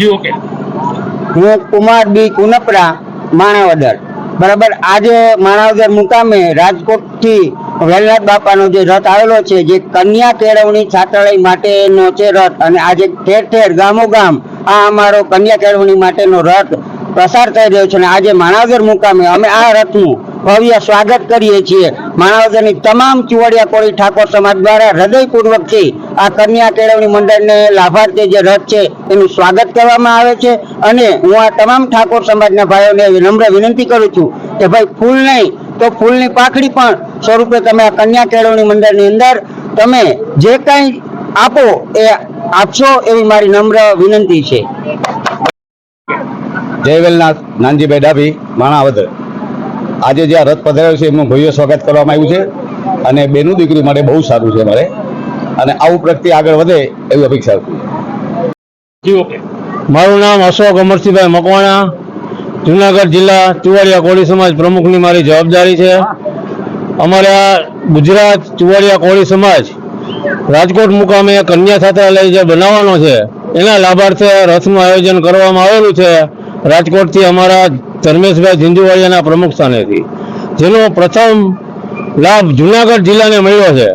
જી okay હું કુમાર બી કુનપરા, માણાવદર. બરાબર, આજે માણાવદર મુકામે રાજકોટથી વેલનાથ બાપાનો જે રથ આવેલો છે, જે કન્યા કેળવણી છાત્રાલય માટેનો છે રથ, અને આજે ઠેર ઠેર ગામો ગામ આ અમારો કન્યા કેળવણી માટેનો રથ પસાર થઈ રહ્યો છે, અને આજે માણાવદર મુકામે અમે આ રથનું ભવ્ય સ્વાગત કરીએ છીએ. માણાવદરની તમામ ચુવડિયા કોળી ઠાકોર સમાજ દ્વારા હૃદયપૂર્વકથી આ કન્યા કેળવણી મંડળને લાભાર્થી જે રથ છે, એનું સ્વાગત કરવામાં આવે છે. અને હું આ તમામ ઠાકોર સમાજના ભાઈઓને નમ્ર વિનંતી કરું છું કે ભાઈ ફૂલ નહીં, તો ફૂલની પાખડી પણ સ્વરૂપે તમે આ કન્યા કેળવણી મંડળની અંદર તમે જે કંઈ આપો એ આપશો એવી મારી નમ્ર વિનંતી છે. જય વેલનાથ, નાનજીભાઈ ડાભી, માણાવદર. આજે જે આ રથ પધાર્યો છે એમનું ભવ્ય સ્વાગત કરવામાં આવ્યું છે. અને બેનું દીકરી માટે બહુ સારું છે મારે અને આવું પ્રગતિ આગળ વધે એવી અપેક્ષા મારું નામ અશોક અમરસિંહભાઈ મકવાણા. જુનાગઢ જિલ્લા ચુવાડિયા કોળી સમાજ પ્રમુખની મારી જવાબદારી છે. અમારા ગુજરાત ચુવાડિયા કોળી સમાજ રાજકોટ મુકામે કન્યા છાત્રાલય જે બનાવવાનો છે એના લાભાર્થે રથનું આયોજન કરવામાં આવેલું છે. રાજકોટથી અમારા ધર્મેશભાઈ ઝીંઝુવાડિયાના પ્રમુખ સ્થાનેથી. જેનો પ્રથમ લાભ જુનાગઢ જિલ્લાને મળ્યો છે.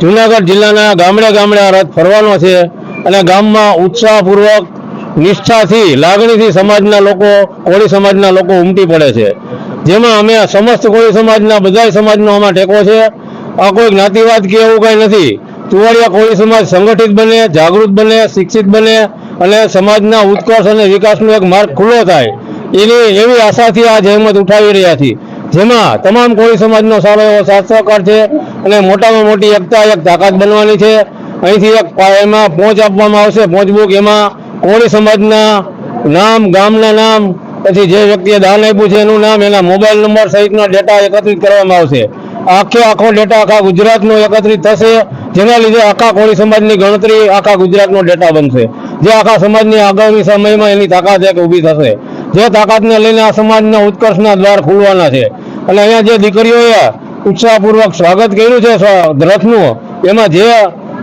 જુનાગઢ જિલ્લાના ગામડે ગામડે આ રથ ફરવાનો છે અને ગામમાં ઉત્સાહપૂર્વક નિષ્ઠાથી, લાગણીથી સમાજના લોકો, કોળી સમાજના લોકો ઉમટી પડે છે. જેમાં અમે સમસ્ત કોળી સમાજના બધા સમાજનો આમાં ટેકો છે. આ કોઈ જ્ઞાતિવાદ કે એવું કંઈ નથી. તુવાડિયા કોળી સમાજ સંગઠિત બને, જાગૃત બને, શિક્ષિત બને અને સમાજના ઉત્કર્ષ અને વિકાસનો એક માર્ગ ખુલ્લો થાય. એની એવી આશાથી આ જહેમત ઉઠાવી રહ્યા છીએ. જેમાં તમામ કોળી સમાજનો સારો એવો સાથ છે અને મોટામાં મોટી એકતા એક તાકાત બનવાની છે. અહીંથી એક એમાં પહોંચ આપવામાં આવશે. પહોંચ બુક એમાં કોળી સમાજના નામ, ગામના નામ, પછી જે વ્યક્તિએ દાન આપ્યું છે એનું નામ, એના મોબાઈલ નંબર સહિતનો ડેટા એકત્રિત કરવામાં આવશે. આખે આખો ડેટા આખા ગુજરાતનો એકત્રિત થશે. જેના લીધે આખા કોળી સમાજની ગણતરી આખા ગુજરાતનો ડેટા બનશે. જે આખા સમાજની આગામી સમયમાં એની તાકાત એક ઊભી થશે. જે તાકાતને લઈને આ સમાજના ઉત્કર્ષના દ્વાર ખુલવાના છે. અને અહીંયા જે દીકરીઓએ ઉત્સાહપૂર્વક સ્વાગત કર્યું છે રથનું, એમાં જે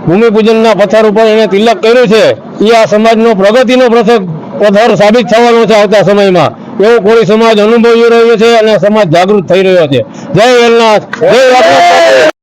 ભૂમિપૂજનના પથ્થર ઉપર એને તિલક કર્યું છે, એ આ સમાજનો પ્રગતિનો પ્રસંગ પથ્થર સાબિત થવાનો છે આવતા સમયમાં. એવું કોળી સમાજ અનુભવી રહ્યો છે અને સમાજ જાગૃત થઈ રહ્યો છે. જય વેલનાથ. જય